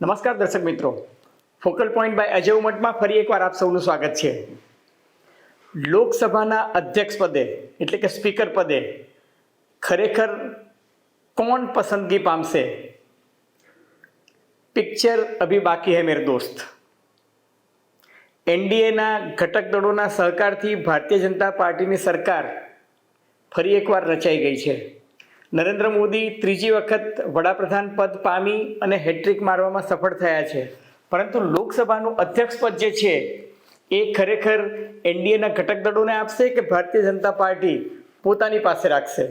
નમસ્કાર દર્શક મિત્રો. ફોકલ પોઈન્ટ બાય અજય ઉમટમાં ફરી એકવાર આપ સૌનું સ્વાગત છે. લોકસભાના અધ્યક્ષ પદે, એટલે કે સ્પીકર પદે, ખરેખર કોણ પસંદગી પામશે? પિક્ચર અભી બાકી હૈ મેર દોસ્ત. એનડીએના ઘટક દળોના સહકારથી ભારતીય જનતા પાર્ટીની સરકાર ફરી એકવાર રચાઈ ગઈ છે. નરેન્દ્ર મોદી ત્રીજી વખત વડાપ્રધાન પદ પામી અને હેટ્રિક મારવામાં સફળ થયા છે. પરંતુ લોકસભાનું અધ્યક્ષ પદ જે છે, એ ખરેખર એનડીએના ઘટક દળોને આપશે કે ભારતીય જનતા પાર્ટી પોતાની પાસે રાખશે?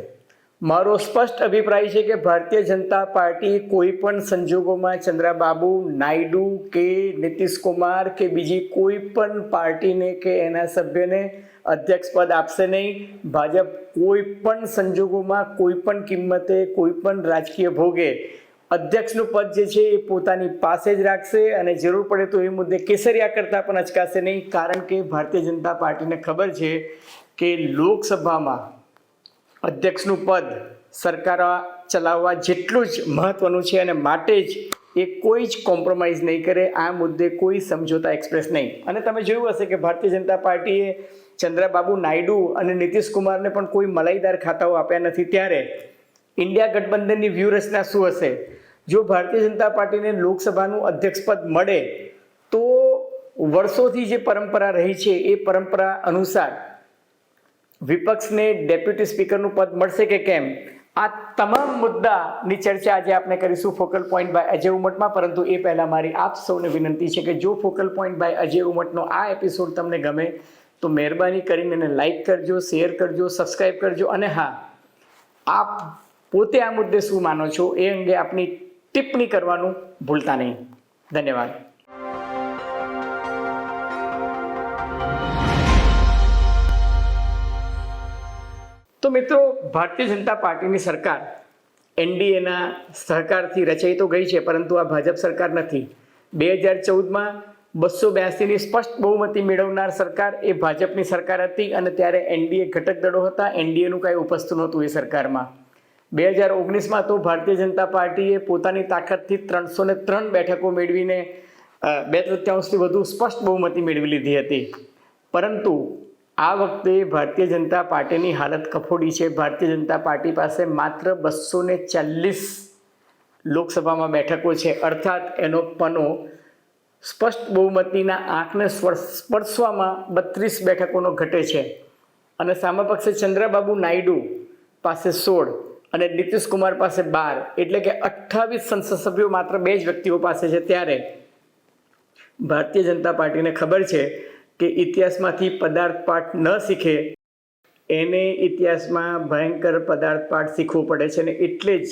મારો સ્પષ્ટ અભિપ્રાય છે કે ભારતીય જનતા પાર્ટી કોઈ પણ સંજોગોમાં ચંદ્રાબાબુ નાયડુ કે નીતિશ કુમાર કે બીજી કોઈ પણ પાર્ટીને કે એના સભ્યને અધ્યક્ષ પદ આપશે નહીં. ભાજપ કોઈ પણ સંજોગોમાં કોઈ પણ કિંમતે, કોઈ પણ રાજકીય ભોગે અધ્યક્ષનું પદ જે છે એ પોતાની પાસે જ રાખશે અને જરૂર પડે તો એ મુદ્દે કેસરિયા કરતાં પણ અચકાશે નહીં. કારણ કે ભારતીય જનતા પાર્ટીને ખબર છે કે લોકસભામાં અધ્યક્ષનું પદ સરકાર ચલાવવા જેટલું જ મહત્વનું છે અને માટે જ એ કોઈ જ કોમ્પ્રોમાઇઝ નહીં કરે. આ મુદ્દે કોઈ સમજોતા એક્સપ્રેસ નહીં. અને તમે જોયું હશે કે ભારતીય જનતા પાર્ટીએ ચંદ્રબાબુ નાયડુ અને નીતિશ કુમારને પણ કોઈ મલાઈદાર ખાતાઓ આપ્યા નથી. ત્યારે ઇન્ડિયા ગઠબંધનની વ્યૂહરચના શું હશે? જો ભારતીય જનતા પાર્ટીને લોકસભાનું અધ્યક્ષપદ મળે, તો વર્ષોથી જે પરંપરા રહી છે, એ પરંપરા અનુસાર વિપક્ષને ડેપ્યુટી સ્પીકરનું પદ મળશે કે કેમ? આ તમામ મુદ્દાની ચર્ચા આજે આપણે કરીશું ફોકલ પોઈન્ટ બાય અજય ઉમટમાં, પરંતુ એ પહેલાં મારી આપ સૌને વિનંતી છે કે જો ફોકલ પોઈન્ટ બાય અજય ઉમટનો આ એપિસોડ તમને ગમે, તો મહેરબાની કરીને એને લાઈક કરજો શેર કરજો સબસ્ક્રાઈબ કરજો, અને હા, આપ પોતે આ મુદ્દે શું માનો છો એ અંગે આપની ટિપ્પણી કરવાનું ભૂલતા નહીં. ધન્યવાદ. તો મિત્રો, ભારતીય જનતા પાર્ટીની સરકાર એનડીએના સહકારથી રચાઈ તો ગઈ છે, પરંતુ આ ભાજપ સરકાર નથી. બે હજાર ચૌદમાં બસો બ્યાસીની સ્પષ્ટ બહુમતી મેળવનાર સરકાર એ ભાજપની સરકાર હતી અને ત્યારે એનડીએ ઘટક દળો હતા. એનડીએનું કાંઈ ઉપસ્થિત નહોતું એ સરકારમાં. બે હજાર ઓગણીસમાં તો ભારતીય જનતા પાર્ટીએ પોતાની તાકાતથી ત્રણસો ને ત્રણ બેઠકો મેળવીને બે તૃત્યાંશથી વધુ સ્પષ્ટ બહુમતી મેળવી લીધી હતી. પરંતુ આ વખતે ભારતીય જનતા પાર્ટીની હાલત કફોડી છે. ભારતીય જનતા પાર્ટી પાસે માત્ર બસો ને ચાલીસ લોકસભામાં બેઠકો છે. અર્થાત એનો પનો સ્પષ્ટ બહુમતીના આંખને સ્પર્શવામાં બત્રીસ બેઠકોનો ઘટે છે. અને સામા પક્ષે ચંદ્રબાબુ નાયડુ પાસે સોળ અને નીતિશ કુમાર પાસે બાર. એટલે કે અઠ્ઠાવીસ સંસદ સભ્યો માત્ર બે જ વ્યક્તિઓ પાસે છે ત્યારે. ભારતીય જનતા પાર્ટીને ખબર છે કે ઇતિહાસમાંથી પદાર્થ પાઠ ન શીખે, એને ઇતિહાસમાં ભયંકર પદાર્થ પાઠ શીખવો પડે છે. અને એટલે જ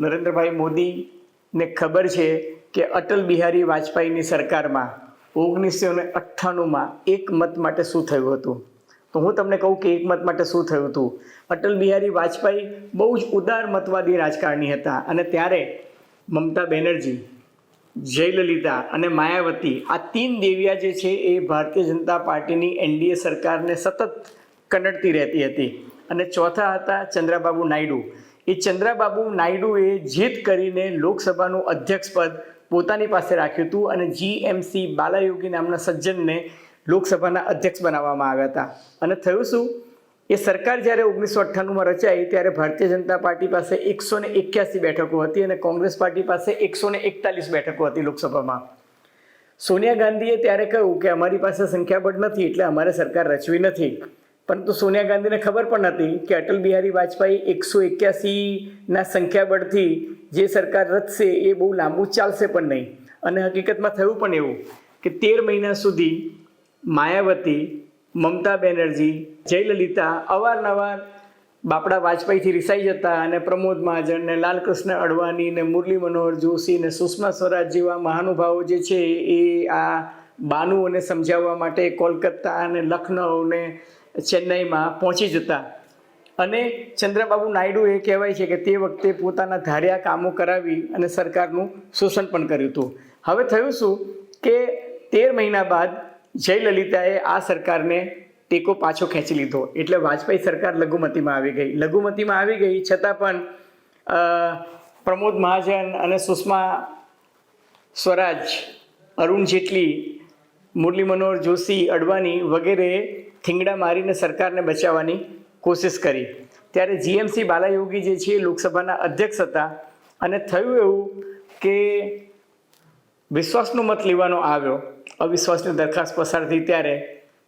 નરેન્દ્રભાઈ મોદીને ખબર છે કે અટલ બિહારી વાજપેયીની સરકારમાં ઓગણીસો ને અઠ્ઠાણુંમાં એક મત માટે શું થયું હતું? તો હું તમને કહું કે એક મત માટે શું થયું હતું? અટલ બિહારી વાજપેયી બહુ જ ઉદાર મતવાદી રાજકારણી હતા. અને ત્યારે મમતા બેનર્જી જયલલિતા અને માયાવતી, આ તીન દેવિયા જે છે એ ભારતીય જનતા પાર્ટીની એનડીએ સરકારને સતત કનડતી રહેતી હતી. અને ચોથા હતા ચંદ્રાબાબુ નાયડુ. એ ચંદ્રાબાબુ નાયડુએ જીત કરીને લોકસભાનું અધ્યક્ષ પદ પોતાની પાસે રાખ્યું હતું અને જીએમસી બાલાયોગી નામના સજ્જનને લોકસભાના અધ્યક્ષ બનાવવામાં આવ્યા હતા. અને થયું શું? એ સરકાર જ્યારે ઓગણીસો અઠ્ઠાણુંમાં રચાઈ ત્યારે ભારતીય જનતા પાર્ટી પાસે એકસો ને એક્યાસી બેઠકો હતી અને કોંગ્રેસ પાર્ટી પાસે એકસો ને એકતાલીસ બેઠકો હતી લોકસભામાં. સોનિયા ગાંધીએ ત્યારે કહ્યું કે અમારી પાસે સંખ્યાબળ નથી એટલે અમારે સરકાર રચવી નથી. પરંતુ સોનિયા ગાંધીને ખબર પણ હતી કે અટલ બિહારી વાજપેયી એકસો એક્યાસીના સંખ્યાબળથી જે સરકાર રચશે એ બહુ લાંબુ ચાલશે પણ નહીં. અને હકીકતમાં થયું પણ એવું કે તેર મહિના સુધી માયાવતી મમતા બેનર્જી, જયલલિતા, અવારનવાર બાપડા વાજપેયીથી રિસાઈ જતા અને પ્રમોદ મહાજન ને લાલકૃષ્ણ અડવાણી ને મુરલી મનોહર જોશી ને સુષ્મા સ્વરાજ જેવા મહાનુભાવો જે છે એ આ બાનુઓને સમજાવવા માટે કોલકાતા અને લખનૌ ને ચેન્નઈમાં પહોંચી જતા. અને ચંદ્રબાબુ નાયડુ એ કહેવાય છે કે તે વખતે પોતાના ધાર્યા કામો કરાવી અને સરકારનું શોષણ પણ કર્યું હતું. હવે થયું શું કે તેર મહિના બાદ જયલલિતાએ આ સરકારને ટેકો પાછો ખેંચી લીધો. એટલે વાજપેયી સરકાર લઘુમતીમાં આવી ગઈ. લઘુમતીમાં આવી ગઈ છતાં પણ પ્રમોદ મહાજન અને સુષ્મા સ્વરાજ, અરુણ જેટલી, મુરલી મનોહર જોશી, અડવાણી વગેરે થીંગડા મારીને સરકારને બચાવવાની કોશિશ કરી. ત્યારે જીએમસી બાલાયોગી જે છે લોકસભાના અધ્યક્ષ હતા અને થયું એવું કે વિશ્વાસનો મત લેવાનો આવ્યો. અવિશ્વાસની દરખાસ્ત પસાર થઈ ત્યારે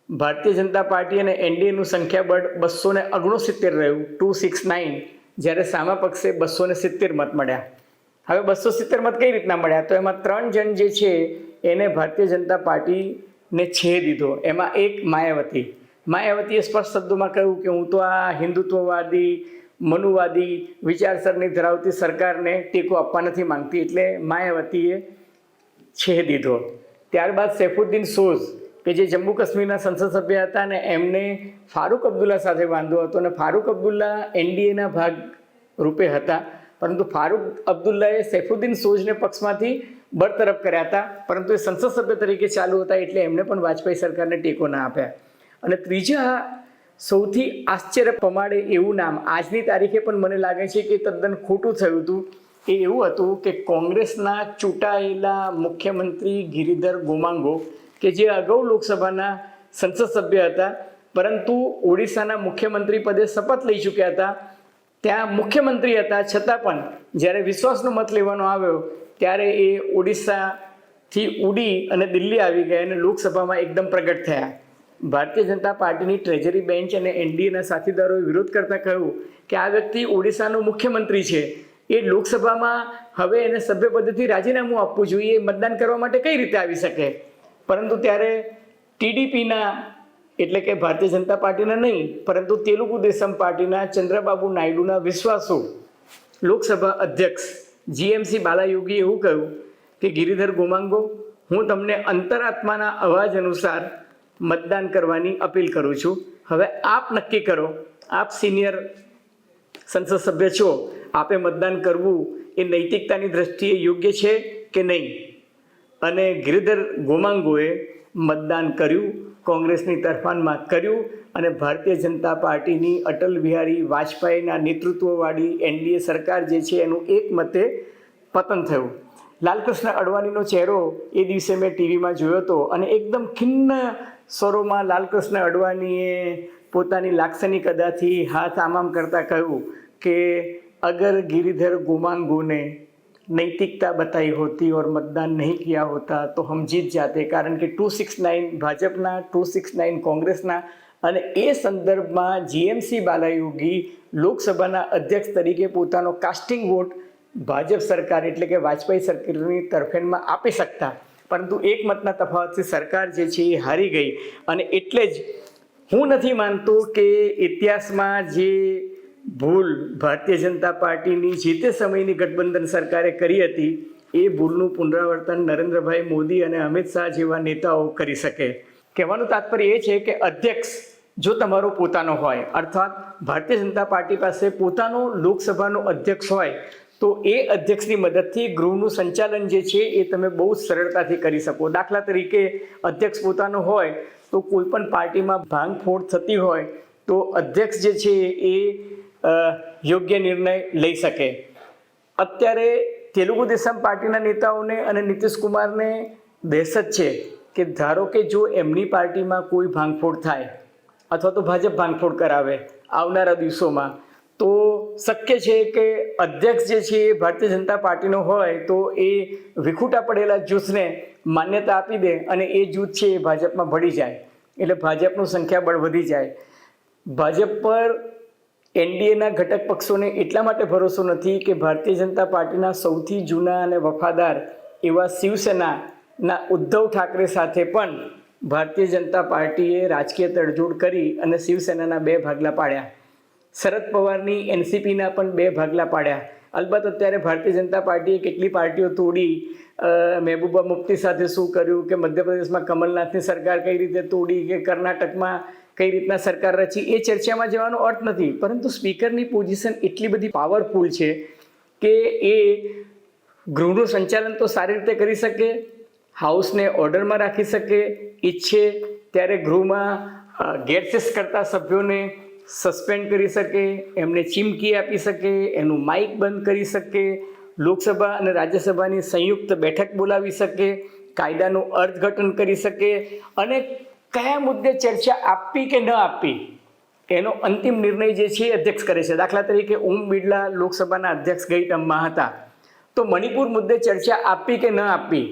ભારતીય જનતા પાર્ટી અને એનડીએનું સંખ્યાબળ બસો ને ઓગણસિત્તેર રહ્યું, ટુ સિક્સ નાઇન, જ્યારે સામા પક્ષે બસો ને સિત્તેર મત મળ્યા. હવે બસો સિત્તેર મત કઈ રીતના મળ્યા? તો એમાં ત્રણ જણ જે છે, એને ભારતીય જનતા પાર્ટીને છે દીધો. એમાં એક માયાવતી. માયાવતીએ સ્પષ્ટ શબ્દોમાં કહ્યું કે હું તો આ હિન્દુત્વવાદી, મનુવાદી વિચારસરણી ધરાવતી સરકારને ટેકો આપવા નથી માંગતી, એટલે માયાવતીએ છે દીધો. ત્યારબાદ સૈફુદ્દીન સોઝ, કે જે જમ્મુ કાશ્મીરના સંસદ સભ્ય હતા ને એમને ફારૂક અબ્દુલ્લા સાથે વાંધો હતો અને ફારૂક અબ્દુલ્લા એનડીએના ભાગ રૂપે હતા. પરંતુ ફારૂક અબ્દુલ્લાએ સૈફુદ્દીન સોઝને પક્ષમાંથી બરતરફ કર્યા હતા. પરંતુ એ સંસદ સભ્ય તરીકે ચાલુ હતા એટલે એમને પણ વાજપેયી સરકારને ટેકો ના આપ્યા. અને ત્રીજા સૌથી આશ્ચર્ય પમાડે એવું નામ, આજની તારીખે પણ મને લાગે છે કે તદ્દન ખોટું થયું હતું. એ એવું હતું કે કોંગ્રેસના ચૂંટાયેલા મુખ્યમંત્રી ગિરિધર ગોમાંગો, કે જે અગાઉ લોકસભાના સંસદ સભ્ય હતા, પરંતુ ઓડિશાના મુખ્યમંત્રી પદે શપથ લઈ ચૂક્યા હતા. ત્યાં મુખ્યમંત્રી હતા, છતાં પણ જ્યારે વિશ્વાસનો મત લેવાનો આવ્યો, ત્યારે એ ઓડિશાથી ઉડી અને દિલ્હી આવી ગયા અને લોકસભામાં એકદમ પ્રગટ થયા. ભારતીય જનતા પાર્ટીની ટ્રેજરી બેન્ચ અને એનડીએના સાથીદારોએ વિરોધ કરતા કહ્યું કે આ વ્યક્તિ ઓડિશાનો મુખ્યમંત્રી છે. એ લોકસભામાં હવે એને સભ્યપદેથી રાજીનામું આપવું જોઈએ, મતદાન કરવા માટે કઈ રીતે આવી શકે? પરંતુ ત્યારે ટીડીપીના, એટલે કે ભારતીય જનતા પાર્ટીના નહીં, પરંતુ તેલુગુ દેશમ પાર્ટીના ચંદ્રબાબુ નાયડુના વિશ્વાસો લોકસભા અધ્યક્ષ જીએમસી બાલાયોગીએ એવું કહ્યું કે, ગિરિધર ગોમાંગો, હું તમને અંતરાત્માના અવાજ અનુસાર મતદાન કરવાની અપીલ કરું છું. હવે આપ નક્કી કરો, આપ સિનિયર સંસદ સભ્ય છો આપે મતદાન કરવું એ નૈતિકતાની દ્રષ્ટિએ યોગ્ય છે કે નહીં? અને ગિરિધર ગોમાંગોએ મતદાન કર્યું, કોંગ્રેસની તરફાનમાં કર્યું અને ભારતીય જનતા પાર્ટીની અટલ બિહારી વાજપેયીના નેતૃત્વવાળી એનડીએ સરકાર જે છે એનું એક મતે પતન થયું. લાલકૃષ્ણ અડવાણીનો ચહેરો એ દિવસે મેં ટીવીમાં જોયો હતો અને એકદમ ખિન્ન સ્વરોમાં લાલકૃષ્ણ અડવાણીએ પોતાની લાક્ષણિક અદાથી હાથ આમામ કરતા કહ્યું કે અગર गिरिधर गोमांगो ने नैतिकता बताई होती और मतदान नहीं किया होता तो हम जीत जाते કારણ કે ટુ સિક્સ નાઇન ભાજપના ટુ સિક્સ નાઇન કોંગ્રેસના અને એ સંદર્ભમાં જીએમસી બાલાયોગી લોકસભાના અધ્યક્ષ તરીકે પોતાનો કાસ્ટિંગ વોટ ભાજપ સરકાર એટલે કે વાજપેયી સરકારની તરફેણમાં આપી શકતા પરંતુ એક મતના તફાવતથી સરકાર જે છે એ હારી ગઈ અને એટલે જ હું નથી માનતો કે ઇતિહાસમાં જે ભૂલ ભારતીય જનતા પાર્ટીની જે તે સમયની ગઠબંધન સરકારે કરી હતી, એ ભૂલનું પુનરાવર્તન નરેન્દ્રભાઈ મોદી અને અમિત શાહ જેવા નેતાઓ કરી શકે. કહેવાનું તાત્પર્ય એ છે કે અધ્યક્ષ જો તમારો પોતાનો હોય, અર્થાત ભારતીય જનતા પાર્ટી પાસે પોતાનો લોકસભાનો અધ્યક્ષ હોય, તો એ અધ્યક્ષની મદદથી ગૃહનું સંચાલન જે છે એ તમે બહુ જ સરળતાથી કરી શકો. દાખલા તરીકે અધ્યક્ષ પોતાનો હોય, તો કોઈ પણ પાર્ટીમાં ભાંગફોડ થતી હોય, તો અધ્યક્ષ જે છે એ યોગ્ય નિર્ણય લઈ શકે. અત્યારે તેલુગુ દેશમ પાર્ટીના નેતાઓને અને નીતિશ કુમારને દહેશત છે કે ધારો કે જો એમની પાર્ટીમાં કોઈ ભાંગફોડ થાય અથવા તો ભાજપ ભાંગફોડ કરાવે આવનારા દિવસોમાં, તો શક્ય છે કે અધ્યક્ષ જે છે એ ભારતીય જનતા પાર્ટીનો હોય તો એ વિખૂટા પડેલા જૂથને માન્યતા આપી દે અને એ જૂથ છે એ ભાજપમાં ભળી જાય. એટલે ભાજપનું સંખ્યાબળ વધી જાય. ભાજપ પર એનડીએના ઘટક પક્ષોને એટલા માટે ભરોસો નથી કે ભારતીય જનતા પાર્ટીના સૌથી જૂના અને વફાદાર એવા શિવસેનાના ઉદ્ધવ ઠાકરે સાથે પણ ભારતીય જનતા પાર્ટીએ રાજકીય તડજોડ કરી અને શિવસેનાના બે ભાગલા પાડ્યા. શરદ પવારની એનસીપીના પણ બે ભાગલા પાડ્યા. અલબત્ત અત્યારે ભારતીય જનતા પાર્ટીએ કેટલી પાર્ટીઓ તોડી મહેબૂબા મુફ્તી સાથે શું કર્યું, કે મધ્યપ્રદેશમાં કમલનાથની સરકાર કઈ રીતે તોડી, કે કર્ણાટકમાં કઈ રીતના સરકાર રચી એ ચર્ચામાં જવાનો અર્થ નથી. પરંતુ સ્પીકરની પોઝિશન એટલી બધી પાવરફુલ છે કે એ ગૃહનું સંચાલન તો સારી રીતે કરી શકે, હાઉસને ઓર્ડરમાં રાખી શકે, ઈચ્છે ત્યારે ગૃહમાં ગેરસેસ કરતા સભ્યોને સસ્પેન્ડ કરી શકે, એમને ચીમકી આપી શકે, એનું માઇક બંધ કરી શકે, લોકસભા અને રાજ્યસભાની સંયુક્ત બેઠક બોલાવી શકે, કાયદાનું અર્થઘટન કરી શકે અને કયા મુદ્દે ચર્ચા આપવી કે ન આપવી એનો અંતિમ નિર્ણય જે છે એ અધ્યક્ષ કરે છે. દાખલા તરીકે ઓમ બિરલા લોકસભાના અધ્યક્ષ ગઈ ટર્મમાં હતા તો મણિપુર મુદ્દે ચર્ચા આપવી કે ન આપવી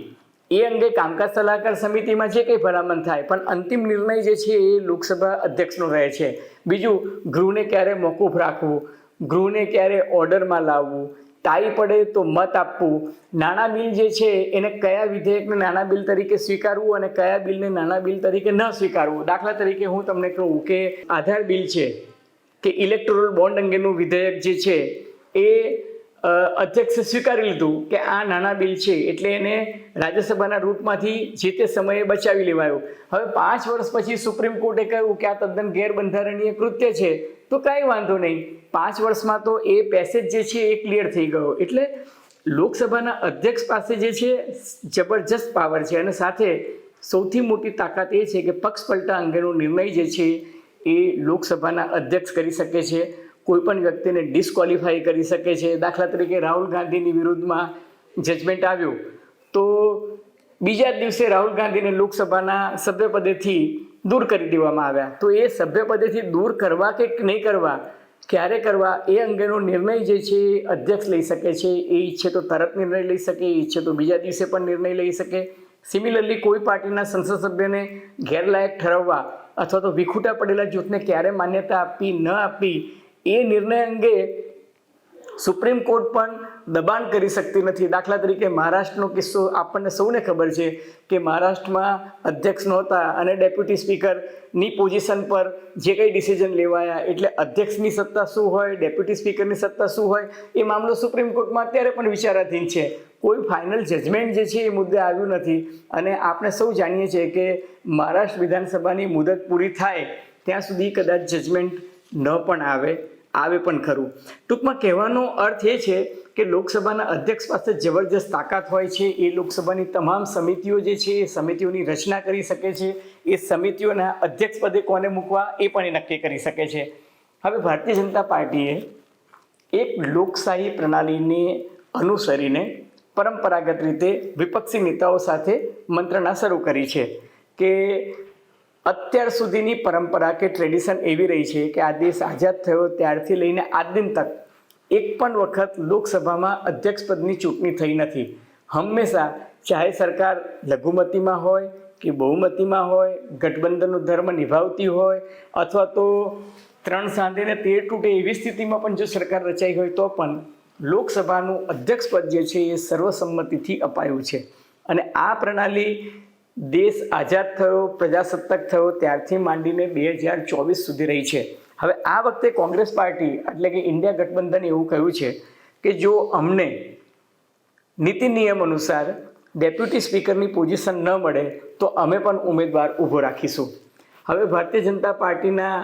એ અંગે કામકાજ સલાહકાર સમિતિમાં જે કંઈ ભલામણ થાય, પણ અંતિમ નિર્ણય જે છે એ લોકસભા અધ્યક્ષનો રહે છે. બીજું, ગૃહને ક્યારે મોકૂફ રાખવું? ગૃહને ક્યારે ઓર્ડરમાં લાવવું? તાઈ પડે તો મત આપવું. નાણાં બિલ જે છે, એને કયા વિધેયકને નાણાં બિલ તરીકે સ્વીકારવું અને કયા બિલને નાણાં બિલ તરીકે ન સ્વીકારવું? દાખલા તરીકે હું તમને કહું કે આધાર બિલ છે કે ઇલેક્ટોરલ બોન્ડ અંગેનું વિધેયક જે છે, એ અધ્યક્ષે સ્વીકારી લીધું કે આ નાણાં બિલ છે એટલે એને રાજ્યસભાના રૂટમાંથી જે તે સમયે બચાવી લેવાયું. હવે પાંચ વર્ષ પછી સુપ્રીમ કોર્ટે કહ્યું કે આ તદ્દન ગેરબંધારણીય કૃત્ય છે. તો કાંઈ વાંધો નહીં. પાંચ વર્ષમાં તો એ પેસેજ જે છે એ ક્લિયર થઈ ગયો. એટલે લોકસભાના અધ્યક્ષ પાસે જે છે, જબરજસ્ત પાવર છે. અને સાથે સૌથી મોટી તાકાત એ છે કે પક્ષ પલટા અંગેનો નિર્ણય જે છે એ લોકસભાના અધ્યક્ષ કરી શકે છે. કોઈપણ વ્યક્તિને ડિસ્કવોલિફાઈ કરી શકે છે. દાખલા તરીકે રાહુલ ગાંધીની વિરુદ્ધમાં જજમેન્ટ આવ્યું. તો બીજા દિવસે રાહુલ ગાંધીને લોકસભાના સભ્યપદેથી દૂર કરી દેવામાં આવ્યા. તો એ સભ્યપદેથી દૂર કરવા કે નહીં કરવા, ક્યારે કરવા, એ અંગેનો નિર્ણય જે છે એ અધ્યક્ષ લઈ શકે છે. એ ઈચ્છે તો તરત નિર્ણય લઈ શકે, એ ઈચ્છે તો બીજા દિવસે પણ નિર્ણય લઈ શકે. સિમિલરલી કોઈ પાર્ટીના સંસદ સભ્યને ગેરલાયક ઠરાવવા અથવા તો વિખૂટા પડેલા જૂથને ક્યારે માન્યતા આપવી, ન આપવી, એ નિર્ણય અંગે સુપ્રીમ કોર્ટ પણ દબાણ કરી શકતી નથી. દાખલા તરીકે મહારાષ્ટ્રનો કિસ્સો આપણને સૌને ખબર છે કે મહારાષ્ટ્રમાં અધ્યક્ષ નહોતા અને ડેપ્યુટી સ્પીકરની પોઝિશન પર જે કંઈ ડિસિઝન લેવાયા, એટલે અધ્યક્ષની સત્તા શું હોય, ડેપ્યુટી સ્પીકરની સત્તા શું હોય, એ મામલો સુપ્રીમ કોર્ટમાં અત્યારે પણ વિચારાધીન છે. કોઈ ફાઇનલ જજમેન્ટ જે છે એ મુદ્દે આવ્યું નથી. અને આપણે સૌ જાણીએ છીએ કે મહારાષ્ટ્ર વિધાનસભાની મુદત પૂરી થાય ત્યાં સુધી કદાચ જજમેન્ટ ન પણ આવે આવે પણ ખરું. ટૂંકમાં કહેવાનો અર્થ એ છે કે લોકસભાના અધ્યક્ષ પાસે જબરજસ્ત તાકાત હોય છે, એ લોકસભાની તમામ સમિતિઓ જે છે, એ સમિતિઓની રચના કરી શકે છે, એ સમિતિઓના અધ્યક્ષ પદે કોને મૂકવા એ પણ એ નક્કી કરી શકે છે. હવે ભારતીય જનતા પાર્ટીએ એક લોકશાહી પ્રણાલીને અનુસરીને પરંપરાગત રીતે વિપક્ષી નેતાઓ સાથે મંત્રણા શરૂ કરી છે કે અત્યાર સુધીની પરંપરા કે ટ્રેડિશન એવી રહી છે કે આ દેશ આઝાદ થયો ત્યારથી લઈને આજ દિન તક એક પણ વખત લોકસભામાં અધ્યક્ષ પદની ચૂંટણી થઈ નથી. હંમેશા ચાહે સરકાર લઘુમતીમાં હોય કે બહુમતીમાં હોય, ગઠબંધનનો ધર્મ નિભાવતી હોય, અથવા તો ત્રણ સાંધેને તેર તૂટે એવી સ્થિતિમાં પણ જો સરકાર રચાઈ હોય તો પણ લોકસભાનું અધ્યક્ષ પદ જે છે એ સર્વસંમતિથી અપાયું છે. અને આ પ્રણાલી દેશ આઝાદ થયો, પ્રજાસત્તાક થયો, ત્યારથી માંડીને બે હજાર ચોવીસ સુધી રહી છે. હવે આ વખતે કોંગ્રેસ પાર્ટી એટલે કે ઇન્ડિયા ગઠબંધન એવું કહ્યું છે કે જો અમને નીતિ નિયમ અનુસાર ડેપ્યુટી સ્પીકરની પોઝિશન ન મળે, તો અમે પણ ઉમેદવાર ઊભો રાખીશું. હવે ભારતીય જનતા પાર્ટીના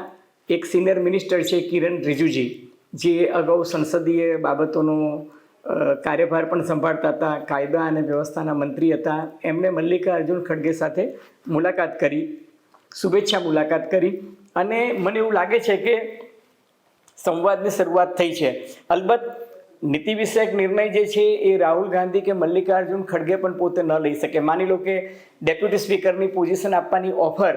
એક સિનિયર મિનિસ્ટર છે કિરણ રિજુજી, જે અગાઉ સંસદીય બાબતોનો કાર્યભાર પણ સંભાળતા હતા, કાયદા અને વ્યવસ્થાના મંત્રી હતા. એમણે મલ્લિકાર્જુન ખડગે સાથે મુલાકાત કરી, શુભેચ્છા મુલાકાત કરી. અને મને એવું લાગે છે કે સંવાદની શરૂઆત થઈ છે. અલબત્ત નીતિ વિષયક નિર્ણય જે છે એ રાહુલ ગાંધી કે મલ્લિકાર્જુન ખડગે પણ પોતે ન લઈ શકે. માની લો કે ડેપ્યુટી સ્પીકરની પોઝિશન આપવાની ઓફર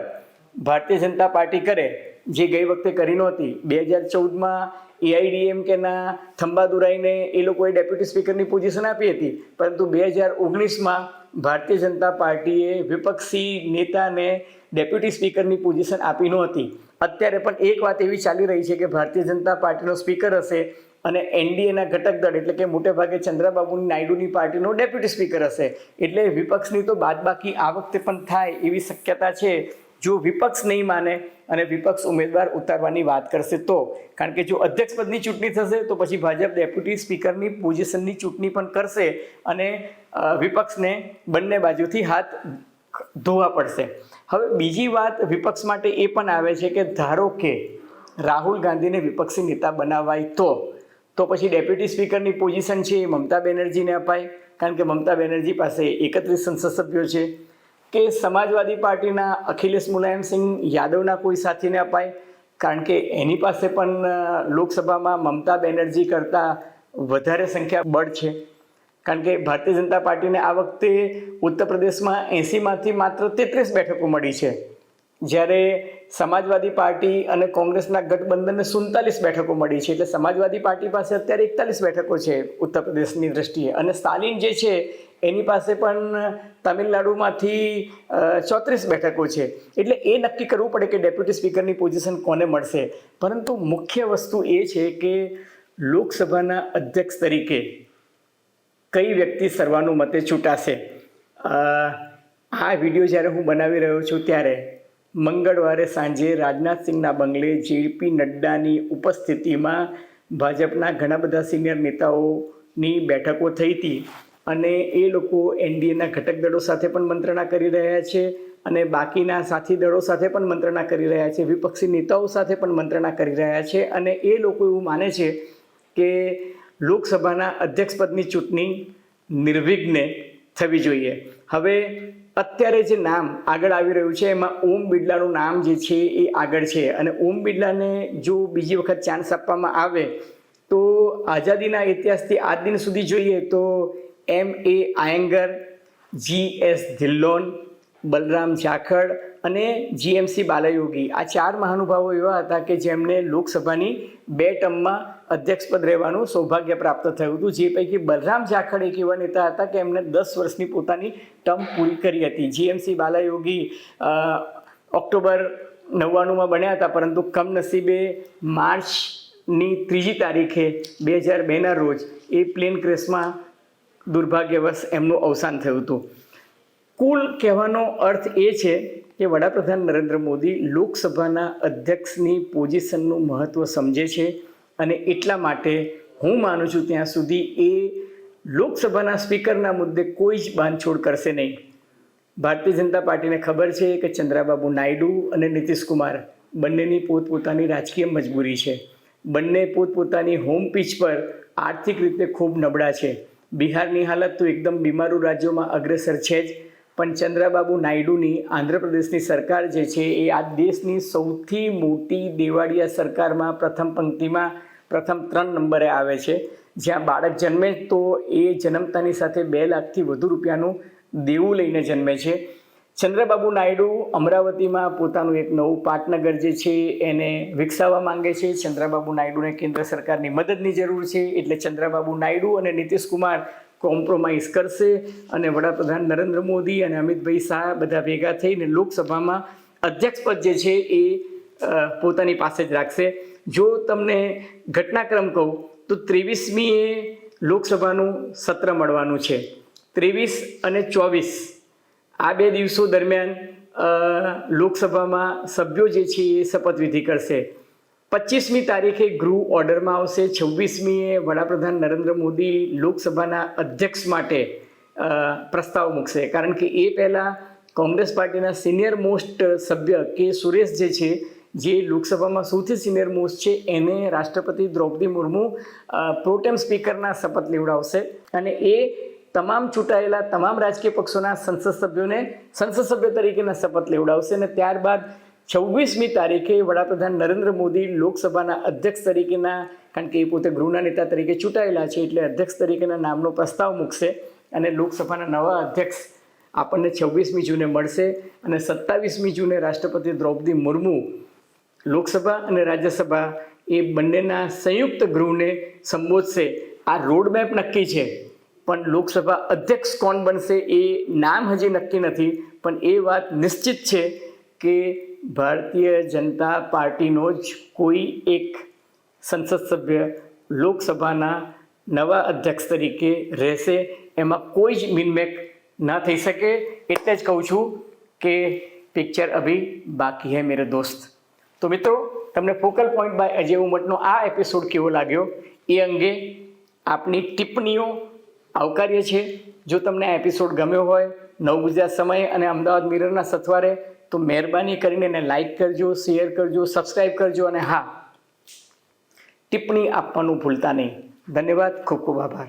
ભારતીય જનતા પાર્ટી કરે, જે ગઈ વખતે કરી નહોતી. બે હજાર ચૌદમાં એઆઈડીએમકેના થંબાદુરાઈને એ લોકોએ ડેપ્યુટી સ્પીકરની પોઝિશન આપી હતી. પરંતુ બે હજાર ઓગણીસમાં ભારતીય જનતા પાર્ટીએ વિપક્ષી નેતાને ડેપ્યુટી સ્પીકરની પોઝિશન આપી નહોતી. અત્યારે પણ એક વાત એવી ચાલી રહી છે કે ભારતીય જનતા પાર્ટીનો સ્પીકર હશે અને એનડીએના ઘટક દળ, એટલે કે મોટે ભાગે ચંદ્રબાબુ નાયડુની પાર્ટીનો ડેપ્યુટી સ્પીકર હશે. એટલે વિપક્ષની તો બાદબાકી આ વખતે પણ થાય એવી શક્યતા છે. જો વિપક્ષ નહીં માને અને વિપક્ષ ઉમેદવાર ઉતારવાની વાત કરશે તો. કારણ કે જો અધ્યક્ષ પદની ચૂંટણી થશે તો પછી ભાજપ ડેપ્યુટી સ્પીકરની પોઝિશનની ચૂંટણી પણ કરશે અને વિપક્ષને બંને બાજુથી હાથ ધોવા પડશે. હવે બીજી વાત વિપક્ષ માટે એ પણ આવે છે કે ધારો કે રાહુલ ગાંધીને વિપક્ષી નેતા બનાવાય તો તો પછી ડેપ્યુટી સ્પીકરની પોઝિશન છે એ મમતા બેનર્જીને અપાય. કારણ કે મમતા બેનર્જી પાસે એકત્રીસ સંસદ સભ્યો છે. કે સમાજવાદી પાર્ટીના અખિલેશ મુલાયમસિંહ યાદવના કોઈ સાથીને અપાય. કારણ કે એની પાસે પણ લોકસભામાં મમતા બેનર્જી કરતાં વધારે સંખ્યા બળ છે. કારણ કે ભારતીય જનતા પાર્ટીને આ વખતે ઉત્તર પ્રદેશમાં એંસીમાંથી માત્ર તેત્રીસ બેઠકો મળી છે. જ્યારે સમાજવાદી પાર્ટી અને કોંગ્રેસના ગઠબંધનને સુડતાલીસ બેઠકો મળી છે. એટલે સમાજવાદી પાર્ટી પાસે અત્યારે એકતાલીસ બેઠકો છે ઉત્તર પ્રદેશની દ્રષ્ટિએ. અને સ્ટાલિન જે છે, એની પાસે પણ તમિલનાડુમાંથી ચોત્રીસ બેઠકો છે. એટલે એ નક્કી કરવું પડે કે ડેપ્યુટી સ્પીકરની પોઝિશન કોને મળશે. પરંતુ મુખ્ય વસ્તુ એ છે કે લોકસભાના અધ્યક્ષ તરીકે કઈ વ્યક્તિ સર્વાનુમતે મતે છૂટાશે આ વીડિયો જ્યારે હું બનાવી રહ્યો છું ત્યારે મંગળવારે સાંજે રાજનાથસિંહના બંગલે જેપી નડ્ડાની ઉપસ્થિતિમાં ભાજપના ઘણા બધા સિનિયર નેતાઓની બેઠકો થઈ હતી અને એ લોકો એનડીએના ઘટક દળો સાથે પણ મંત્રણા કરી રહ્યા છે અને બાકીના સાથી દળો સાથે પણ મંત્રણા કરી રહ્યા છે, વિપક્ષી નેતાઓ સાથે પણ મંત્રણા કરી રહ્યા છે અને એ લોકો એવું માને છે કે લોકસભાના અધ્યક્ષપદની ચૂંટણી નિર્વિઘ્ને થવી જોઈએ. હવે અત્યારે જે નામ આગળ આવી રહ્યું છે, એમાં ઓમ બિરલાનું નામ જે છે એ આગળ છે. અને ઓમ બિરલાને જો બીજી વખત ચાન્સ આપવામાં આવે, તો આઝાદીના ઇતિહાસથી આજ દિન સુધી જોઈએ તો M A Ayyangar, G S Dhillon, Balram Jakhar અને જીએમસી બાલાયોગી. આ ચાર મહાનુભાવો એવા હતા કે જેમણે લોકસભાની બે ટર્મમાં અધ્યક્ષપદ રહેવાનું સૌભાગ્ય પ્રાપ્ત થયું હતું. જે પૈકી બલરામ જાખડ એક એવા નેતા હતા કે એમને દસ વર્ષની પોતાની ટર્મ પૂરી કરી હતી. જીએમસી બાલાયોગી ઓક્ટોબર નવ્વાણુંમાં બન્યા હતા, પરંતુ કમનસીબે માર્ચની ત્રીજી તારીખે બે હજાર બેના રોજ એ પ્લેન ક્રેશમાં દુર્ભાગ્યવશ એમનું અવસાન થયું હતું. કુલ કહેવાનો અર્થ એ છે કે વડાપ્રધાન નરેન્દ્ર મોદી લોકસભાના અધ્યક્ષની પોઝિશનનું મહત્ત્વ સમજે છે. અને એટલા માટે હું માનું છું ત્યાં સુધી એ લોકસભાના સ્પીકરના મુદ્દે કોઈ જ બાંધછોડ કરશે નહીં. ભારતીય જનતા પાર્ટીને ખબર છે કે ચંદ્રાબાબુ નાયડુ અને નીતિશ કુમાર બંનેની પોતપોતાની રાજકીય મજબૂરી છે. બંને પોતપોતાની હોમ પીચ પર આર્થિક રીતે ખૂબ નબળા છે. બિહારની હાલત તો એકદમ બીમારું રાજ્યોમાં અગ્રેસર છે જ. પણ ચંદ્રાબાબુ નાયડુની આંધ્રપ્રદેશની સરકાર જે છે એ આ દેશની સૌથી મોટી દેવાળિયા સરકારમાં પ્રથમ પંક્તિમાં પ્રથમ ત્રણ નંબરે આવે છે. જ્યાં બાળક જન્મે તો એ જન્મતાની સાથે બે લાખથી વધુ રૂપિયાનું દેવું લઈને જન્મે છે. ચંદ્રબાબુ નાયડુ અમરાવતીમાં પોતાનું એક નવું પાટનગર જે છે એને વિકસાવવા માંગે છે. ચંદ્રબાબુ નાયડુને કેન્દ્ર સરકારની મદદની જરૂર છે. એટલે ચંદ્રબાબુ નાયડુ અને નીતિશ કુમાર કોમ્પ્રોમાઇઝ કરશે અને વડાપ્રધાન નરેન્દ્ર મોદી અને અમિતભાઈ શાહ બધા ભેગા થઈને લોકસભામાં અધ્યક્ષપદ જે છે એ પોતાની પાસે જ રાખશે. જો તમને ઘટનાક્રમ કહું, તો ત્રેવીસમીએ લોકસભાનું સત્ર મળવાનું છે. ત્રેવીસ અને ચોવીસ આ બે દિવસો દરમિયાન લોકસભામાં સભ્યો જે છે એ શપથવિધિ કરશે. પચીસમી તારીખે ગૃહ ઓર્ડરમાં આવશે. છવ્વીસમીએ વડાપ્રધાન નરેન્દ્ર મોદી લોકસભાના અધ્યક્ષ માટે પ્રસ્તાવ મૂકશે. કારણ કે એ પહેલાં કોંગ્રેસ પાર્ટીના સિનિયર મોસ્ટ સભ્ય કે સુરેશ જે છે, જે લોકસભામાં સૌથી સિનિયર મોસ્ટ છે, એને રાષ્ટ્રપતિ દ્રૌપદી મુર્મુ પ્રોટેમ સ્પીકરના શપથ લેવડાવશે. અને એ તમામ ચૂંટાયેલા તમામ રાજકીય પક્ષોના સંસદ સભ્યોને, સંસદ સભ્ય તરીકેના શપથ લેવડાવશે. અને ત્યારબાદ છવ્વીસમી તારીખે વડાપ્રધાન નરેન્દ્ર મોદી લોકસભાના અધ્યક્ષ તરીકેના, કારણ કે એ પોતે ગૃહના નેતા તરીકે ચૂંટાયેલા છે એટલે અધ્યક્ષ તરીકેના નામનો પ્રસ્તાવ મૂકશે અને લોકસભાના નવા અધ્યક્ષ આપણને છવ્વીસમી જૂને મળશે અને સત્તાવીસમી જૂને રાષ્ટ્રપતિ દ્રૌપદી મુર્મુ લોકસભા અને રાજ્યસભા એ બંનેના સંયુક્ત ગૃહને સંબોધશે. આ રોડમેપ નક્કી છે, પણ લોકસભા અધ્યક્ષ કોણ બનશે એ નામ હજી નક્કી નથી, પણ એ વાત નિશ્ચિત છે કે ભારતીય જનતા પાર્ટીનો જ કોઈ એક સંસદ સભ્ય લોકસભાના નવા અધ્યક્ષ તરીકે રહેશે. એમાં કોઈ જ મિનમેક ના થઈ શકે. એટલે જ કહું છું કે પિક્ચર અભી બાકી હૈ મેરે દોસ્ત. તો મિત્રો, તમને ફોકલ પોઈન્ટ બાય અજય ઉમટનો આ એપિસોડ કેવો લાગ્યો? એ અંગે આપની ટિપ્પણીઓ આવકાર્ય છે. જો તમને આ એપિસોડ ગમ્યો હોય નવ ગુજરાત સમય અને અમદાવાદ મિરરના સથવારે તો મહેરબાની કરીને એને લાઇક કરજો શેર કરજો સબસ્ક્રાઈબ કરજો અને હા, ટિપ્પણી આપવાનું ભૂલતા નહીં. ધન્યવાદ, ખૂબ ખૂબ આભાર.